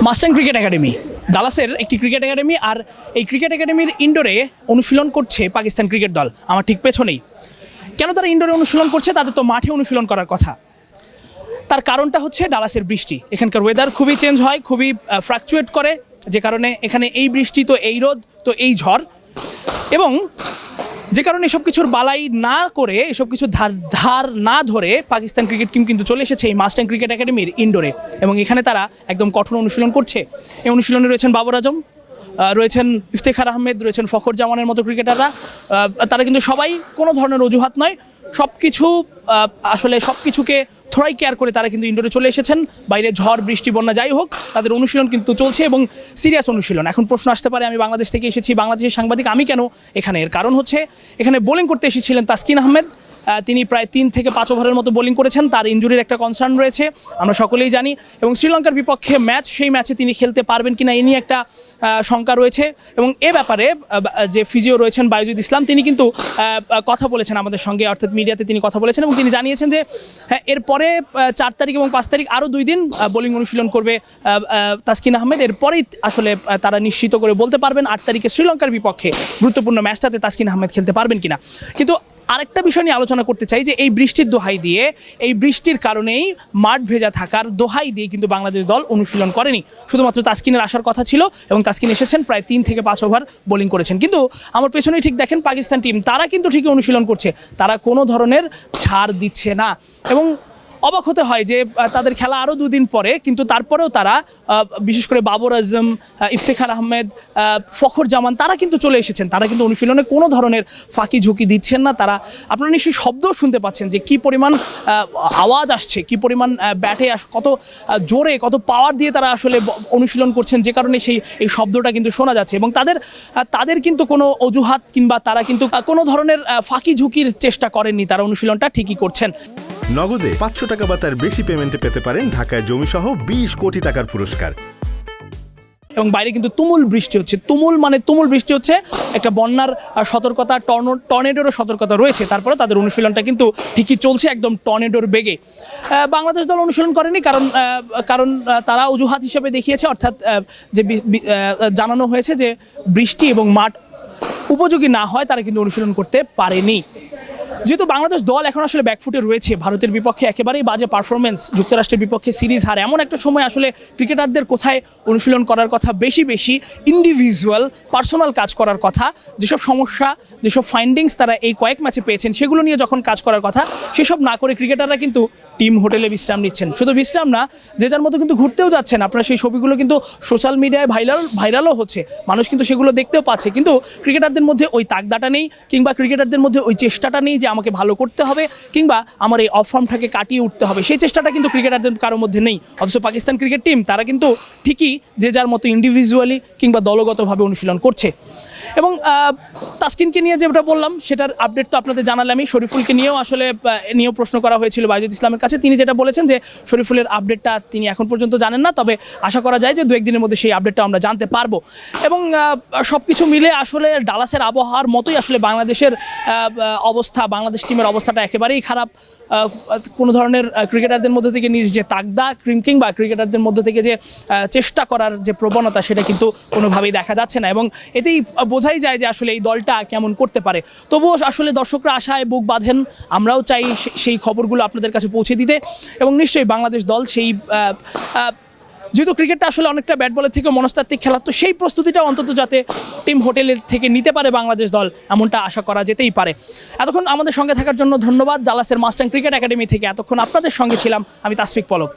Mustang cricket academy দালাসের একটি cricket academy আর এই cricket একাডেমির ইনডোরে অনুশীলন করছে পাকিস্তান ক্রিকেট দল। আমার ঠিক পেছনেই। কেন তারা ইনডোরে অনুশীলন করছে? তাদের তো মাঠে অনুশীলন করার কথা। তার কারণটা হচ্ছে ডালাসের বৃষ্টি। এখানকার ওয়েদার খুবই চেঞ্জ হয়, খুবই ফ্রাকচুয়েট করে। যে কারণে এখানে এই বৃষ্টি, তো এই রোদ, তো এই ঝড়। এবং যে কারণে এসব কিছুর বালাই না করে, এসব কিছু ধার ধার না ধরে পাকিস্তান ক্রিকেট টিম কিন্তু চলে এসেছে এই মাস্টার্ন ক্রিকেট একাডেমির ইনডোরে এবং এখানে তারা একদম কঠোর অনুশীলন করছে। এই অনুশীলনে রয়েছেন বাবর আজম রয়েছেন ইফতেখার আহমেদ রয়েছেন ফখর জামানের মতো ক্রিকেটাররা। তারা কিন্তু সবাই কোনো ধরনের অজুহাত নয়। সব কিছু আসলে সব কিছুকে থোড়াই কেয়ার করে তারা কিন্তু ইন্ডোরে চলে এসেছেন। বাইরে ঝড় বৃষ্টি বন্যা যাই হোক তাদের অনুশীলন কিন্তু চলছে এবং সিরিয়াস অনুশীলন। এখন প্রশ্ন আসতে পারে আমি বাংলাদেশ থেকে এসেছি বাংলাদেশের সাংবাদিক আমি কেন এখানে? এর কারণ হচ্ছে এখানে বোলিং করতে এসেছিলেন তাসকিন আহমেদ। আহ, তিনি প্রায় তিন থেকে পাঁচ ওভারের মতো বোলিং করেছেন, তার ইঞ্জুরির একটা কনসার্ন রয়েছে, আমরা সকলেই জানি। এবং শ্রীলঙ্কার বিপক্ষে ম্যাচ, সেই ম্যাচে তিনি খেলতে পারবেন কিনা এ নিয়ে একটা শঙ্কা রয়েছে। এবং এ ব্যাপারে যে ফিজিও রয়েছেন বায়ুজিদ ইসলাম, তিনি কিন্তু কথা বলেছেন আমাদের সঙ্গে, অর্থাৎ মিডিয়াতে তিনি কথা বলেছেন এবং তিনি জানিয়েছেন যে হ্যাঁ এরপরে চার তারিখ এবং পাঁচ তারিখ আরও দুই দিন বোলিং অনুশীলন করবে তাসকিন আহমেদ। এরপরেই আসলে তারা নিশ্চিত করে বলতে পারবেন আট তারিখে শ্রীলঙ্কার বিপক্ষে গুরুত্বপূর্ণ ম্যাচটাতে তাসকিন আহমেদ খেলতে পারবেন কিনা। কিন্তু আরেকটা বিষয় নিয়ে আলোচনা করতে চাই যে এই বৃষ্টির দোহাই দিয়ে, এই বৃষ্টির কারণেই মাঠ ভেজা থাকার দোহাই দিয়ে কিন্তু বাংলাদেশ দল অনুশীলন করেনি। শুধুমাত্র তাস্কিনের আসার কথা ছিল এবং তাস্কিন এসেছেন প্রায় তিন থেকে পাঁচ ওভার বোলিং করেছেন। কিন্তু আমার পেছনেই ঠিক দেখেন পাকিস্তান টিম, তারা কিন্তু ঠিকই অনুশীলন করছে, তারা কোনো ধরনের ছাড় দিচ্ছে না। এবং অবাক হতে হয় যে তাদের খেলা আরও দুদিন পরে, কিন্তু তারপরেও তারা বিশেষ করে বাবর আজম ইফতেখার আহমেদ ফখর জামান, তারা কিন্তু চলে এসেছেন। তারা কিন্তু অনুশীলনে কোনো ধরনের ফাঁকি ঝুঁকি দিচ্ছেন না। তারা, আপনারা নিশ্চয়ই শব্দও শুনতে পাচ্ছেন যে, কি পরিমাণ আওয়াজ আসছে, কি পরিমাণ ব্যাটে কত জোরে, কত পাওয়ার দিয়ে তারা আসলে অনুশীলন করছেন, যে কারণে সেই, এই শব্দটা কিন্তু শোনা যাচ্ছে। এবং তাদের তাদের কিন্তু কোনো অজুহাত কিংবা তারা কিন্তু কোনো ধরনের ফাঁকি ঝুঁকির চেষ্টা করেননি। তারা অনুশীলনটা ঠিকই করছেন। নগদে পাঁচশো টাকা বা তার বেশি পেমেন্টে পেতে পারেন ঢাকায় জমিসহ বিশ কোটি টাকার পুরস্কার। এবং বাইরে কিন্তু তুমুল বৃষ্টি হচ্ছে। তুমুল মানে তুমুল বৃষ্টি হচ্ছে। একটা বন্যার সতর্কতা টর্নো টর্নেডোরও সতর্কতা রয়েছে। তারপরে তাদের অনুশীলনটা কিন্তু ঠিকই চলছে একদম টর্নেডোর বেগে। বাংলাদেশ দল অনুশীলন করেনি কারণ কারণ তারা অজুহাত হিসেবে দেখিয়েছে। অর্থাৎ যে জানানো হয়েছে যে বৃষ্টি এবং মাঠ উপযোগী না হয় তারা কিন্তু অনুশীলন করতে পারেনি। যেহেতু বাংলাদেশ দল এখন আসলে ব্যাকফুটে রয়েছে, ভারতের বিপক্ষে একেবারেই বাজে পারফরমেন্স যুক্তরাষ্ট্রের বিপক্ষে সিরিজ হার। এমন একটা সময় আসলে ক্রিকেটারদের কোথায় অনুশীলন করার কথা বেশি বেশি ইন্ডিভিজুয়াল পার্সোনাল কাজ করার কথা। যেসব সমস্যা, যেসব ফাইন্ডিংস তারা এই কয়েক ম্যাচে পেয়েছেন, সেগুলো নিয়ে যখন কাজ করার কথা, সেসব না করে ক্রিকেটাররা কিন্তু টিম হোটেলে বিশ্রাম নিচ্ছেন। শুধু বিশ্রাম না, যে যার মতো কিন্তু ঘুরতেও যাচ্ছেন। আপনারা সেই ছবিগুলো কিন্তু সোশ্যাল মিডিয়ায় ভাইরাল ভাইরালও হচ্ছে। মানুষ কিন্তু সেগুলো দেখতেও পাচ্ছে। কিন্তু ক্রিকেটারদের মধ্যে ওই তাকদাটা নেই, কিংবা ক্রিকেটারদের মধ্যে ওই চেষ্টাটা নেই যে আমাকে ভালো করতে হবে কিংবা আমার এই অফ ফর্মটাকে কাটিয়ে উঠতে হবে। সেই চেষ্টাটা কিন্তু ক্রিকেটারদের কারোর মধ্যে নেই। অথচ পাকিস্তান ক্রিকেট টিম তারা কিন্তু ঠিকই যে যার মতো ইন্ডিভিজুয়ালি কিংবা দলগতভাবে অনুশীলন করছে। এবং তাসকিনকে নিয়ে যেটা বললাম, সেটার আপডেট তো আপনাদের জানালামই। শরীফুলকে নিয়েও আসলে নিয়েও প্রশ্ন করা হয়েছিল বাইজুদ ইসলামের কাছে। তিনি যেটা বলেছেন যে, শরীফুলের আপডেটটা তিনি এখন পর্যন্ত জানেন না, তবে আশা করা যায় যে দু একদিনের মধ্যে সেই আপডেটটা আমরা জানতে পারব। এবং সব কিছু মিলে আসলে ডালাসের আবহাওয়ার মতোই আসলে বাংলাদেশের অবস্থা, বাংলাদেশ টিমের অবস্থাটা একেবারেই খারাপ। কোনো ধরনের ক্রিকেটারদের মধ্যে থেকে নিজ যে তাগদা ক্রিম- বা ক্রিকেটারদের মধ্যে থেকে যে চেষ্টা করার যে প্রবণতা, সেটা কিন্তু কোনোভাবেই দেখা যাচ্ছে না। এবং এতেই বোঝাই যায় যে আসলে এই দলটা কেমন করতে পারে। তবুও আসলে দর্শকরা আশায় বুক বাঁধেন, আমরাও চাই সেই খবরগুলো আপনাদের কাছে পৌঁছে দিতে এবং নিশ্চয়ই বাংলাদেশ দল সেই যেহেতু ক্রিকেটটা আসলে অনেকটা ব্যাট বলের থেকে মনস্তাত্ত্বিক খেলা, তো সেই প্রস্তুতিটা অন্তত যাতে টিম হোটেলের থেকে নিতে পারে বাংলাদেশ দল, এমনটা আশা করা যেতেই পারে। এতক্ষণ আমাদের সঙ্গে থাকার জন্য ধন্যবাদ। জালাসের মাস্টাং ক্রিকেট একাডেমি থেকে এতক্ষণ আপনাদের সঙ্গে ছিলাম আমি তাসফিক পলক।